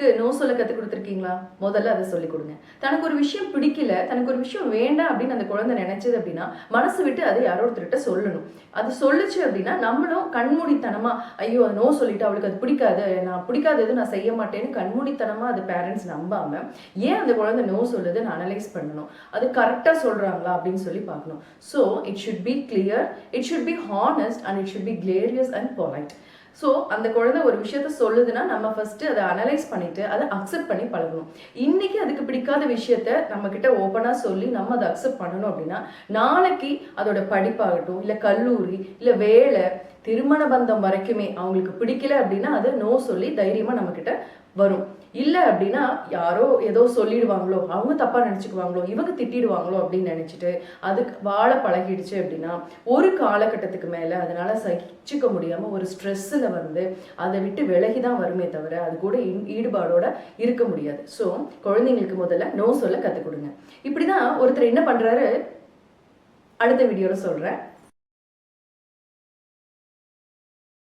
குழந்தைங்களுக்கு நோ சொல்ல கற்றுக் கொடுத்துருக்கீங்களா? முதல்ல அதை சொல்லிக் கொடுங்க. தனக்கு ஒரு விஷயம் பிடிக்கல தனக்கு ஒரு விஷயம் வேண்டாம் அப்படின்னு அந்த குழந்தை நினைச்சது அப்படின்னா மனசு விட்டு அதை யாரோ ஒருத்தர்கிட்ட சொல்லணும். அது சொல்லுச்சு அப்படின்னா நம்மளும் கண்மூடித்தனமா ஐயோ அது நோ சொல்லிட்டு அவளுக்கு அது பிடிக்காது நான் பிடிக்காதது நான் செய்ய மாட்டேன்னு கண்மூடித்தனமா அது பேரண்ட்ஸ் நம்பாம ஏன் அந்த குழந்தை நோ சொல்லுதுன்னு அனலைஸ் பண்ணணும். அது கரெக்டாக சொல்றாங்களா? அப்படின்னு சொல்லி பார்க்கணும். So it should be clear it should be honest and it should be glorious and polite so அந்த குழந்தை ஒரு விஷயத்த சொல்லுதுன்னா நம்ம ஃபஸ்ட்டு அதை அனலைஸ் பண்ணிவிட்டு அதை அக்செப்ட் பண்ணி பழகணும். இன்றைக்கி அதுக்கு பிடிக்காத விஷயத்த நம்மக்கிட்ட ஓப்பனாக சொல்லி நம்ம அதை அக்செப்ட் பண்ணணும் அப்படின்னா நாளைக்கு அதோட படிப்பாகட்டும் இல்லை கல்லூரி இல்லை வேலை திருமண பந்தம் வரைக்குமே அவங்களுக்கு பிடிக்கல அப்படின்னா அதை நோ சொல்லி தைரியமாக நம்மக்கிட்ட வரும். இல்லை அப்படின்னா யாரோ ஏதோ சொல்லிடுவாங்களோ அவங்க தப்பாக நினச்சிக்குவாங்களோ இவங்க திட்டிடுவாங்களோ அப்படின்னு நினச்சிட்டு அதுக்கு வாழ பழகிடுச்சு அப்படின்னா ஒரு காலகட்டத்துக்கு மேலே அதனால் சகிச்சுக்க முடியாமல் ஒரு ஸ்ட்ரெஸ்ஸில் வந்து அதை விட்டு விலகி தான் வருமே தவிர அது கூட ஈ- ஈடுபாடோட இருக்க முடியாது. ஸோ குழந்தைங்களுக்கு முதல்ல நோ சொல்ல கற்றுக் கொடுங்க. இப்படி தான் ஒருத்தர் என்ன பண்ணுறாரு அடுத்த வீடியோவில் சொல்கிறேன்